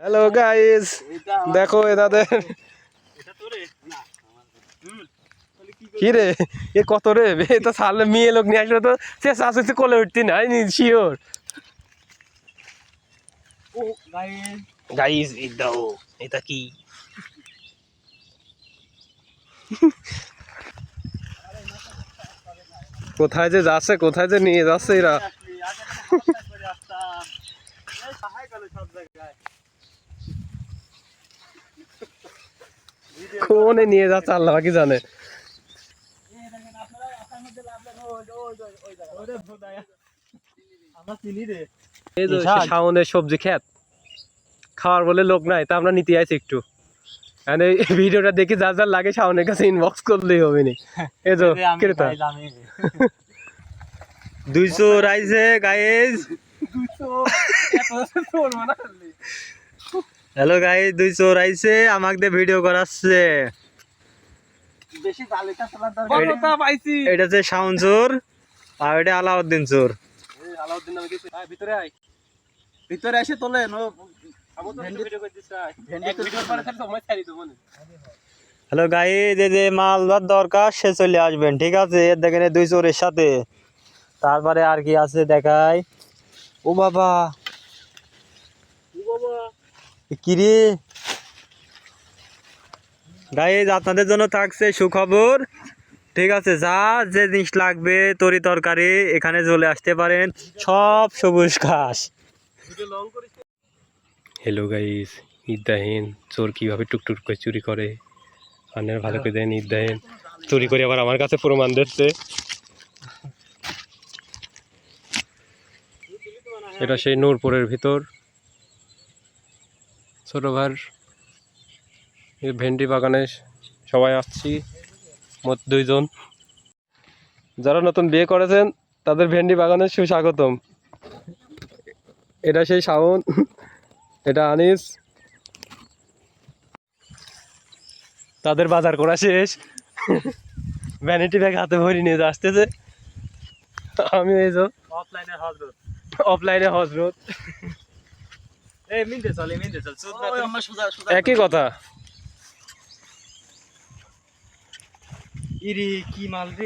Hello guys দেখো এদাদের কি রে? এ কত রে? এ তো সালে মেয়ে লোক নিয়ে আসলে তো। সে শাশুড়ি কোলে উঠতি না শিওর। গাইস এই দাও এটা কি? কোথায় যে যাচ্ছে কোথায় যে নিয়ে যাচ্ছে এরা? কোনে নিয়ে যাচ্ছে আল্লাহ কি জানে? আমরা এই যে শাওনের সবজি খেত। খাওয়ার বলে লোক নাই তা আমরা নিতে আইছি একটু। মানে ভিডিওটা দেখি যা যা লাগে শাওনের কাছে ইনবক্স করলেই হবে নি। এই তো ক্রেতা। দুইশো রাইছে গাইজ হ্যালো গাইজ দুইশো রাইছে আমাকে ভিডিও করাচ্ছে। এটা হচ্ছে শাওন চোর আর এটা আলাউদ্দিন চোর। আলাউদ্দিন ভিতরে আয়। ভিতরে এসে তোলে হ্যালো গাই এই যে মাল ধর দরকার সে চলে আসবেন ঠিক আছে? এর দেখেন দুই চোরের সাথে। তারপরে আর কি আছে দেখাই। ও বাবা। এ কি রে? গাইজ আপনাদের জন্য থাকছে সুখবর। ঠিক আছে, যা যে জিনিস লাগবে, তরি তরকারি, এখানে চলে আসতে পারেন। সব সবুজ ঘাস। হ্যালো গাইস ইদাহিন চোর কীভাবে টুকটুক করে চুরি করে? আনের ভালো করে দেন ইদাহিন চুরি করে আবার আমার কাছে প্রমাণ দিচ্ছে এটা সেই নূরপুরের ভিতর। ছোট ভাইয়ের ভেন্ডি বাগানে সবাই আসছি মোট দুইজন। যারা নতুন বিয়ে করেছেন তাদের ভেন্ডি বাগানে সুস্বাগতম। এটা সেই শাওন এটা আনিস। তাদের বাজার করা শেষ। ভ্যানিটি ব্যাগ হাতে ভরি নিয়ে আসতেছে আমি এই যে অফলাইনে হজরত। অফলাইনে হজরত এই মিনতে চল মিনতে চল আমরা সোজা সোজা একই কথা। ইরি কি মাল রে।